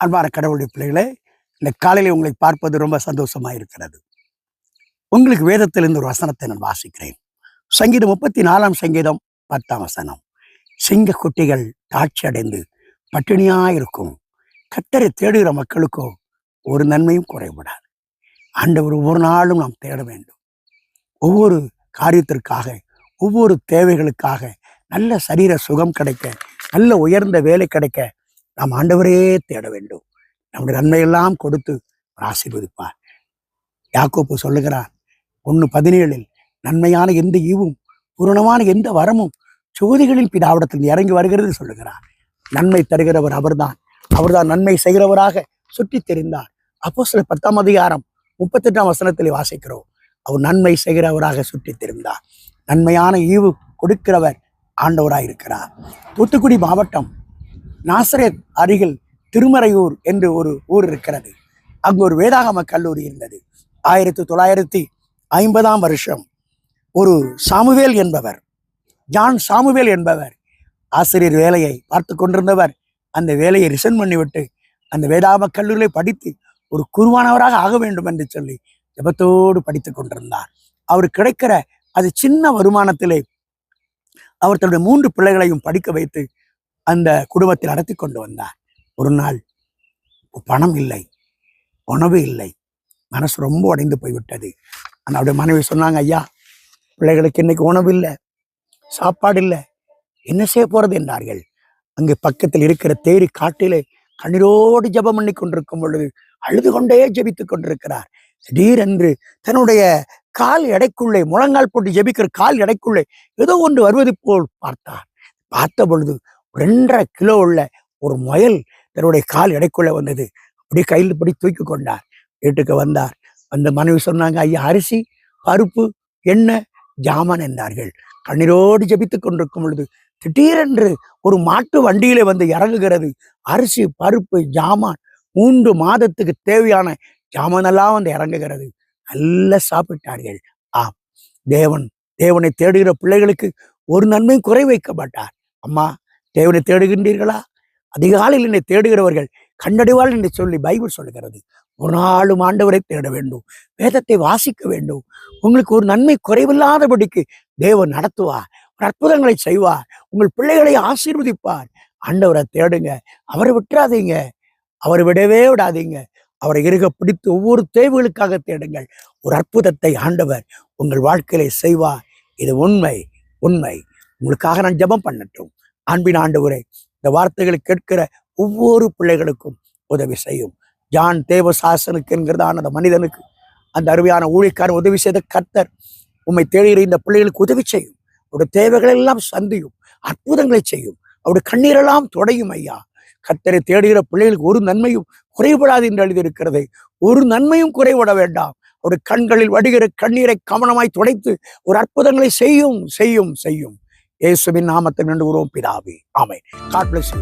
அன்பான கடவுளுடைய பிள்ளைகளே இந்த காலையில் உங்களை பார்ப்பது ரொம்ப சந்தோஷமாக இருக்கிறது உங்களுக்கு வேதத்திலிருந்து ஒரு வசனத்தை நான் வாசிக்கிறேன். சங்கீதம் முப்பத்தி நாலாம் சங்கீதம் பத்தாம் வசனம். சிங்க குட்டிகள் தாட்சி அடைந்து பட்டினியாக இருக்கும். கத்தரை தேடுகிற மக்களுக்கோ ஒரு நன்மையும் குறைபடாது. ஆண்டவர் ஒவ்வொரு நாளும் நாம் தேட வேண்டும். ஒவ்வொரு காரியத்திற்காக ஒவ்வொரு தேவைகளுக்காக நல்ல சரீர சுகம் கிடைக்க நல்ல உயர்ந்த வேலை கிடைக்க நாம் ஆண்டவரே தேட வேண்டும். நம்முடைய நன்மையெல்லாம் கொடுத்து ஆசீர்வதிப்பார். யாக்கோப்பு சொல்லுகிறான் ஒன்று பதினேழில் நன்மையான எந்த ஈவும் பூரணமான எந்த வரமும் சோதிகளில் பிதாவிடத்தில் இறங்கி வருகிறது சொல்லுகிறார். நன்மை தருகிறவர் அவர்தான். அவர்தான் நன்மை செய்கிறவராக சுற்றித் தெரிந்தார். அப்போ சில பத்தாம் அதிகாரம் முப்பத்தெட்டாம் வசனத்தில் வாசிக்கிறோம். அவர் நன்மை செய்கிறவராக சுற்றித் தெரிந்தார். நன்மையான ஈவு கொடுக்கிறவர் ஆண்டவராக இருக்கிறார் தூத்துக்குடி மாவட்டம் நாசரேத் அருகில் திருமறையூர் என்று ஒரு ஊர் இருக்கிறது. அங்கு ஒரு வேதாகம கல்லூரி இருந்தது. ஆயிரத்தி தொள்ளாயிரத்தி ஐம்பதாம் வருஷம் ஒரு சாமுவேல் என்பவர் ஜான் சாமுவேல் என்பவர் ஆசிரியர் வேலையை பார்த்து கொண்டிருந்தவர். அந்த வேலையை ரிசன் பண்ணிவிட்டு அந்த வேதாகம கல்லூரியை படித்து ஒரு குருவானவராக ஆக வேண்டும் என்று சொல்லி ஜபத்தோடு படித்து கொண்டிருந்தார். அவர் கிடைக்கிற அது சின்ன வருமானத்திலே அவர் தன்னுடைய மூன்று பிள்ளைகளையும் படிக்க வைத்து அந்த குடும்பத்தை நடத்தி கொண்டு வந்தார் ஒரு நாள் பணம் இல்லை உணவு இல்லை. மனசு ரொம்ப உடைந்து போய்விட்டது. ஆனால் அவருடைய மனைவி சொன்னாங்க ஐயா பிள்ளைகளுக்கு இன்னைக்கு உணவு இல்லை சாப்பாடு இல்லை. என்ன செய்ய போறது? என்றார்கள். அங்கே பக்கத்தில் இருக்கிற தேரி காட்டிலே கண்ணீரோடு ஜெபம் பண்ணி கொண்டிருக்கும் பொழுது அழுது கொண்டே ஜெபித்துக் கொண்டிருக்கிறார். திடீரென்று தன்னுடைய கால் எடைக்குள்ளே முழங்கால் போட்டு ஜெபிக்கிற கால் எடைக்குள்ளே ஏதோ ஒன்று வருவது போல் பார்த்தார். பார்த்த பொழுது ரெண்டரை கிலோ உள்ள ஒரு முயல் தன்னுடைய கால் எடைக்குள்ள வந்தது. அப்படியே கையில் படி தூக்கி கொண்டார். வீட்டுக்கு வந்தார். அந்த மனைவி சொன்னாங்க ஐயா அரிசி பருப்பு எண்ணெய் ஜாமான் என்றார்கள். கண்ணீரோடு ஜபித்து கொண்டிருக்கும் பொழுது திடீரென்று ஒரு மாட்டு வண்டியிலே வந்து இறங்குகிறது. அரிசி பருப்பு ஜாமான் மூன்று மாதத்துக்கு தேவையான ஜாமானெல்லாம் வந்து இறங்குகிறது. நல்லா சாப்பிட்டார்கள். ஆம். தேவன் தேவனை தேடுகிற பிள்ளைகளுக்கு ஒரு நன்மையும் குறை வைக்க மாட்டார் அம்மா தேவனை தேடுகின்றீர்களா? அதிகாலையில் என்னை தேடுகிறவர்கள் கண்டடைவாள் என்று சொல்லி பைபிள் சொல்லுகிறது. ஒரு நாளும் ஆண்டவரை தேட வேண்டும். வேதத்தை வாசிக்க வேண்டும். உங்களுக்கு ஒரு நன்மை குறைவில்லாதபடிக்கு தேவன் நடத்துவார். ஒரு அற்புதங்களை செய்வார். உங்கள் பிள்ளைகளை ஆசீர்வதிப்பார். ஆண்டவரை தேடுங்க. அவரை விட்டுறாதீங்க. அவரை விடவே விடாதீங்க. அவரை இருக பிடித்து ஒவ்வொரு தேவைகளுக்காக தேடுங்கள். ஒரு அற்புதத்தை ஆண்டவர் உங்கள் வாழ்க்கையிலே செய்வார். இது உண்மை உண்மை. உங்களுக்காக நான் ஜெபம் பண்ணட்டும். அன்பின் ஆண்டவரே இந்த வார்த்தைகளை கேட்கிற ஒவ்வொரு பிள்ளைகளுக்கும் உதவி செய்யும். ஜான் தேவசாசனுக்கு என்கிறதான அந்த மனிதனுக்கு அந்த அருமையான ஊழிக்காரன் உதவி செய்த கர்த்தர் உம்மை தேடுகிற இந்த பிள்ளைகளுக்கு உதவி செய்யும். அவருடைய தேவைகள் எல்லாம் சந்தியும் அற்புதங்களை செய்யும். அவருடைய கண்ணீரெல்லாம் தொடையும் ஐயா. கர்த்தரை தேடுகிற பிள்ளைகளுக்கு ஒரு நன்மையும் குறைபடாது என்று எழுதியிருக்கிறது ஒரு நன்மையும் குறைபட வேண்டாம். அவருடைய கண்களில் வடிகிற கண்ணீரை கவனமாய் துடைத்து ஒரு அற்புதங்களை செய்யும் செய்யும் செய்யும். இயேசுவின் நாமத்தை நின்று உருவம் பிதாவே. ஆமை காட் பிளஸ் யூ